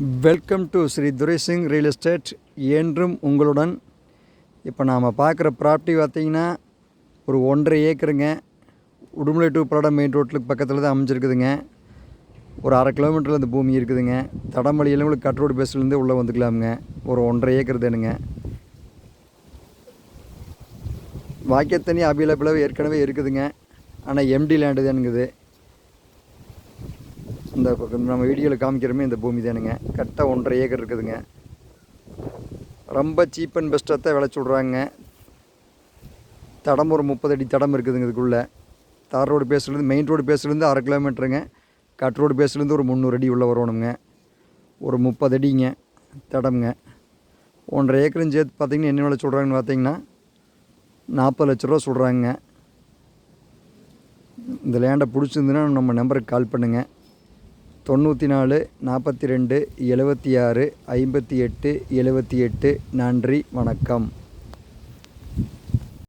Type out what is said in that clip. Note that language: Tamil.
Welcome to Sri Duraising real estate என்றும் உங்களுடன். இப்போ நாம் பார்க்குற ப்ராப்பர்ட்டி பார்த்தீங்கன்னா ஒரு ஒன்றரை ஏக்கருங்க. உடுமலை டூ பல்லடம் மெயின் ரோட்டுக்கு பக்கத்தில் தான் அமைஞ்சிருக்குதுங்க. ஒரு அரை கிலோமீட்டரில் இந்த பூமி இருக்குதுங்க. தடமலையில் உங்களுக்கு கட் ரோடு பேஸ்லேருந்து உள்ளே வந்துக்கலாமுங்க. ஒரு ஒன்றரை ஏக்கர் தானுங்க. வாக்கியத்தனி அவைலபிளாக ஏற்கனவே இருக்குதுங்க. ஆனால் எம்டி லேண்டு தானுங்குது. இந்த நம்ம வீடியோவில் காமிக்கிறோமே இந்த பூமி தானுங்க. கரெக்டாக ஒன்றரை ஏக்கர் இருக்குதுங்க. ரொம்ப சீப் அண்ட் பெஸ்ட்டாக தான் விளைச்சி சொல்கிறாங்க தடம் ஒரு முப்பது அடி தடம் இருக்குதுங்க இதுக்குள்ளே. தார் ரோடு பேஸ்லேருந்து மெயின் ரோடு பேஸ்லேருந்து அரை கிலோமீட்டருங்க கட் ரோடு பேஸ்லேருந்து ஒரு முந்நூறு அடி உள்ளே வரணுங்க. ஒரு முப்பது அடிங்க தடம்ங்க. ஒன்றரை ஏக்கரும் சேர்த்து பார்த்தீங்கன்னா என்ன விலை சொல்கிறாங்கன்னு பார்த்தீங்கன்னா நாற்பது லட்ச ரூபா சொல்கிறாங்க இந்த லேண்டை பிடிச்சிருந்துன்னா நம்ம நம்பருக்கு கால் பண்ணுங்கள் தொண்ணூற்றி நாலு நாற்பத்தி ரெண்டு எழுபத்தி ஆறு ஐம்பத்தி எட்டு எழுபத்தி எட்டு நன்றி வணக்கம்.